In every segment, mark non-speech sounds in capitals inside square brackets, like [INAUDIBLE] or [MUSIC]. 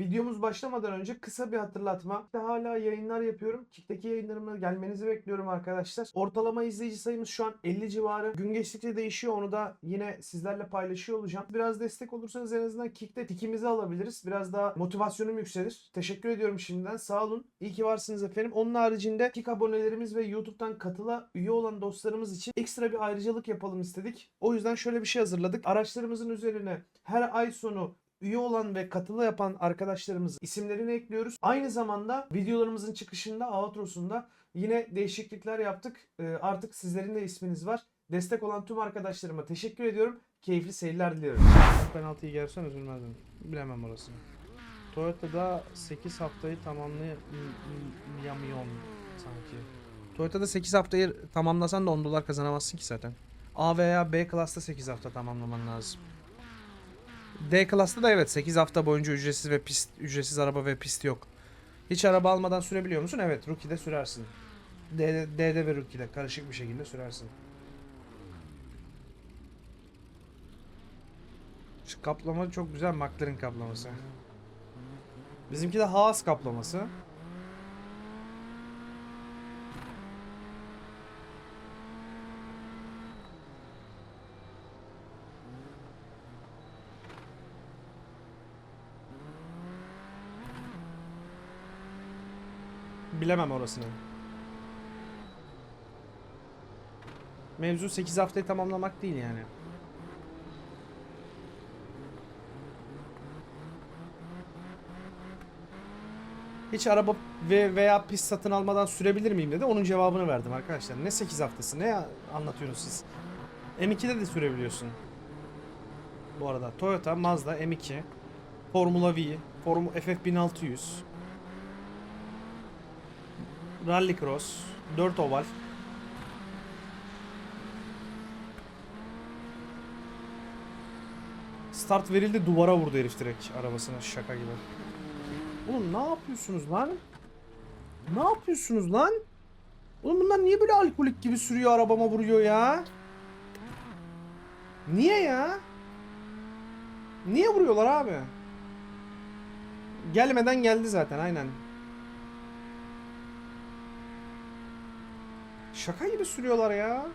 Videomuz başlamadan önce kısa bir hatırlatma. İşte hala yayınlar yapıyorum. Kick'teki yayınlarıma gelmenizi bekliyorum arkadaşlar. Ortalama izleyici sayımız şu an 50 civarı. Gün geçtikçe değişiyor. Onu da yine sizlerle paylaşıyor olacağım. Biraz destek olursanız en azından Kick'te tikimizi alabiliriz. Biraz daha motivasyonum yükselir. Teşekkür ediyorum şimdiden. Sağ olun. İyi ki varsınız efendim. Onun haricinde Kick abonelerimiz ve YouTube'dan katıla üye olan dostlarımız için ekstra bir ayrıcalık yapalım istedik. O yüzden şöyle bir şey hazırladık. Araçlarımızın üzerine her ay sonu üye olan ve katılı yapan arkadaşlarımızın isimlerini ekliyoruz. Aynı zamanda videolarımızın çıkışında, outro'sunda yine değişiklikler yaptık. Ee, artık sizlerin de isminiz var. Destek olan tüm arkadaşlarıma teşekkür ediyorum. Keyifli seyirler diliyorum. Penaltıyı gelsen üzülmezdim. Bilemem orasını. Toyota'da 8 haftayı tamamlayamıyor sanki. Toyota'da 8 haftayı tamamlasan da 10 dolar kazanamazsın ki zaten. A veya B klasta 8 hafta tamamlaman lazım. D klasta da evet 8 hafta boyunca ücretsiz ve pist ücretsiz araba ve pist yok. Hiç araba almadan sürebiliyor musun? Evet, Rookie'de sürersin. D'de, D'de ve Rookie'de karışık bir şekilde sürersin. Şu kaplama çok güzel McLaren kaplaması. Bizimki de Haas kaplaması. Bilemem orasını. Mevzu 8 haftayı tamamlamak değil yani. Hiç araba ve veya pist satın almadan sürebilir miyim dedi. Onun cevabını verdim arkadaşlar. Ne 8 haftası ne anlatıyorsunuz siz? M2'de de sürebiliyorsun. Bu arada Toyota, Mazda, M2, Formula V, Form FF1600, Rallycross, 4 oval. Start verildi duvara vurdu herif direkt arabasına şaka gibi. Oğlum ne yapıyorsunuz lan? Ne yapıyorsunuz lan? Oğlum bunlar niye böyle alkolik gibi sürüyor arabama vuruyor ya? Niye ya? Niye vuruyorlar abi? Gelmeden geldi zaten aynen. Şaka gibi sürüyorlar ya.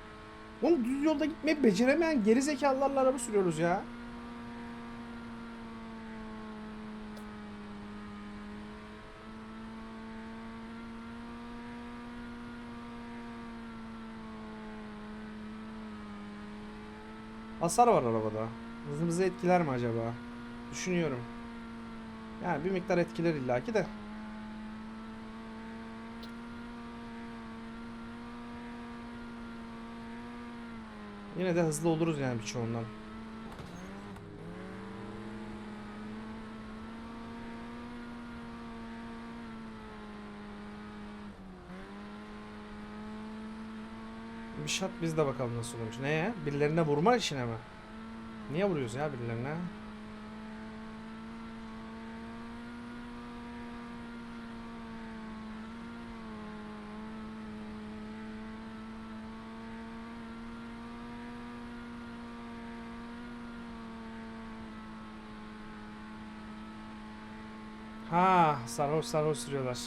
Oğlum düz yolda gitmeyi beceremeyen geri zekalılarla araba sürüyoruz ya. Hasar var arabada. Hızımızı etkiler mi acaba? Düşünüyorum. Yani bir miktar etkiler illaki de. Yine de hızlı oluruz yani birçoğundan. Bir şat biz de bakalım nasıl olmuş. Ne ya? Birilerine vurma işine mi? Niye vuruyorsun ya birilerine? Ha, sarhoş sarhoş sürüyorlar.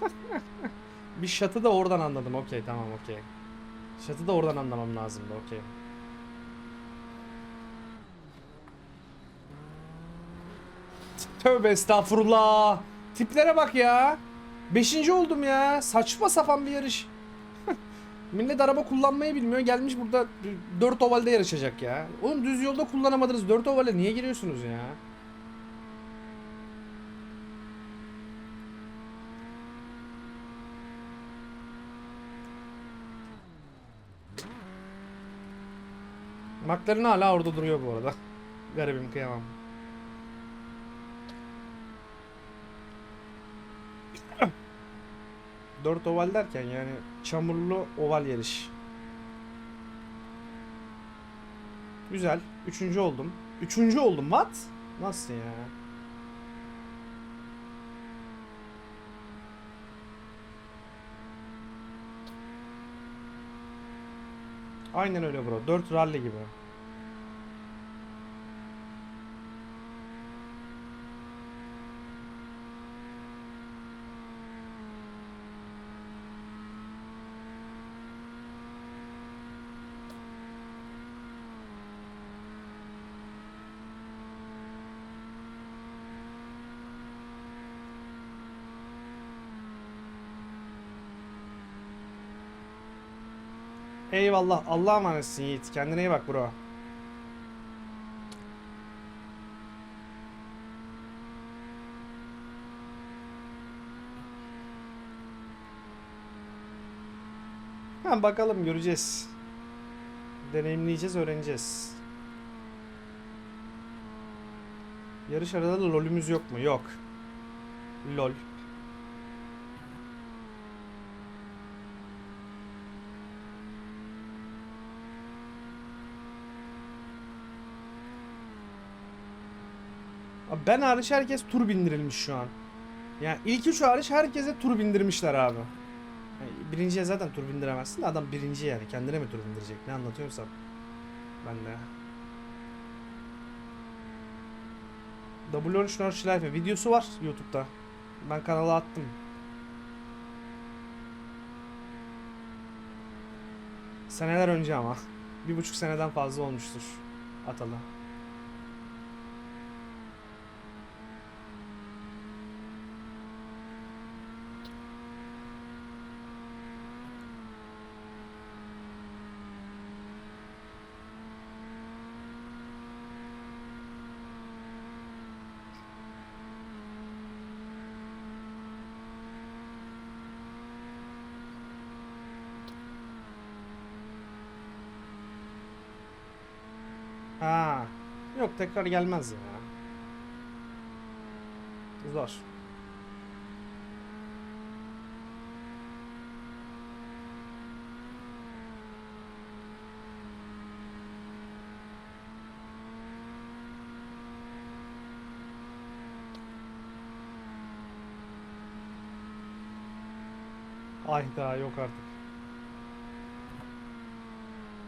[LAUGHS] Bir şatı da oradan anladım. Okey tamam okey. Şatı da oradan anlamam lazımdı okey. Tövbe estağfurullah. Tiplere bak ya. Beşinci oldum ya. Saçma sapan bir yarış. [LAUGHS] Millet araba kullanmayı bilmiyor. Gelmiş burada dört ovalde yarışacak ya. Oğlum düz yolda kullanamadınız. Dört ovale niye giriyorsunuz ya? McLaren hala orada duruyor bu arada. Garibim kıyamam. Dört oval derken yani çamurlu oval yarış. Güzel. Üçüncü oldum. Üçüncü oldum. What? Nasıl ya? Aynen öyle bro. 4 rally gibi. Eyvallah. Allah'a emanetsin Yiğit. Kendine iyi bak bro. Ha bakalım göreceğiz. Deneyimleyeceğiz, öğreneceğiz. Yarış arada da lolümüz yok mu? Yok. Lol. Abi Ben hariç herkes tur bindirilmiş şu an. Yani ilk üç hariç herkese tur bindirmişler abi. Yani birinciye zaten tur bindiremezsin de adam birinci yani. Kendine mi tur bindirecek? Ne anlatıyorsam. Ben de. W13 Nurse Life videosu var YouTube'da. Ben kanala attım. Seneler önce ama. Bir buçuk seneden fazla olmuştur atalı. Ha. Yok tekrar gelmez ya. Zor. Ay daha yok artık.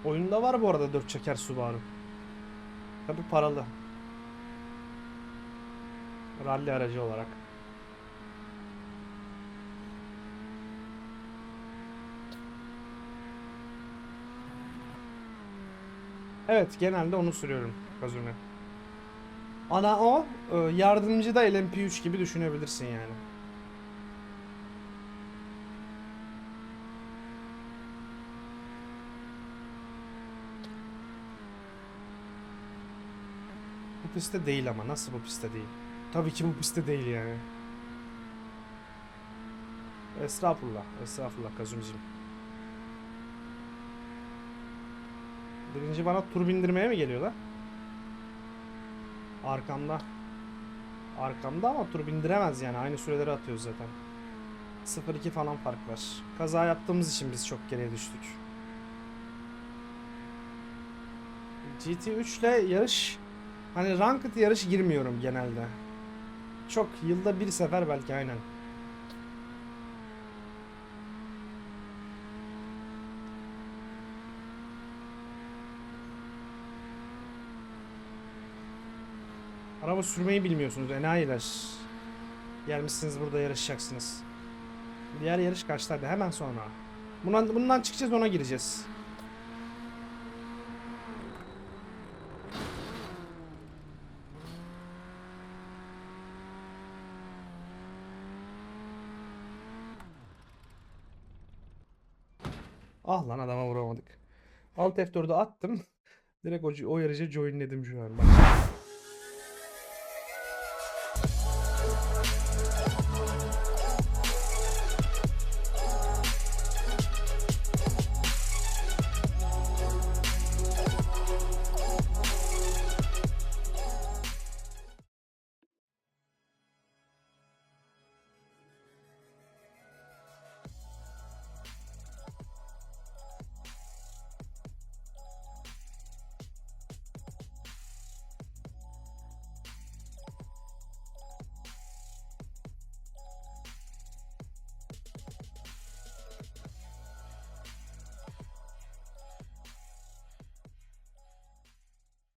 Oyunda var bu arada 4 çeker Subaru. Tabi paralı. Rally aracı olarak. Evet genelde onu sürüyorum Kazumi. Ana o e, yardımcı da LMP3 gibi düşünebilirsin yani. Pistte değil ama nasıl bu pistte değil? Tabii ki bu pistte değil yani. Estağfurullah, estağfurullah Kazumciğim. Birinci bana tur bindirmeye mi geliyorlar? Arkamda. Arkamda ama tur bindiremez yani. Aynı süreleri atıyoruz zaten. 0-2 falan fark var. Kaza yaptığımız için biz çok geriye düştük. GT3 ile yarış Hani ranked yarış girmiyorum genelde. Çok yılda bir sefer belki aynen. Araba sürmeyi bilmiyorsunuz enayiler. Gelmişsiniz burada yarışacaksınız. Diğer yarış kaçtaydı hemen sonra. Bundan, bundan çıkacağız ona gireceğiz. Ah lan adama vuramadık. Alt F4'ü attım. Direkt o, o yarışa joinledim şu an. Bak.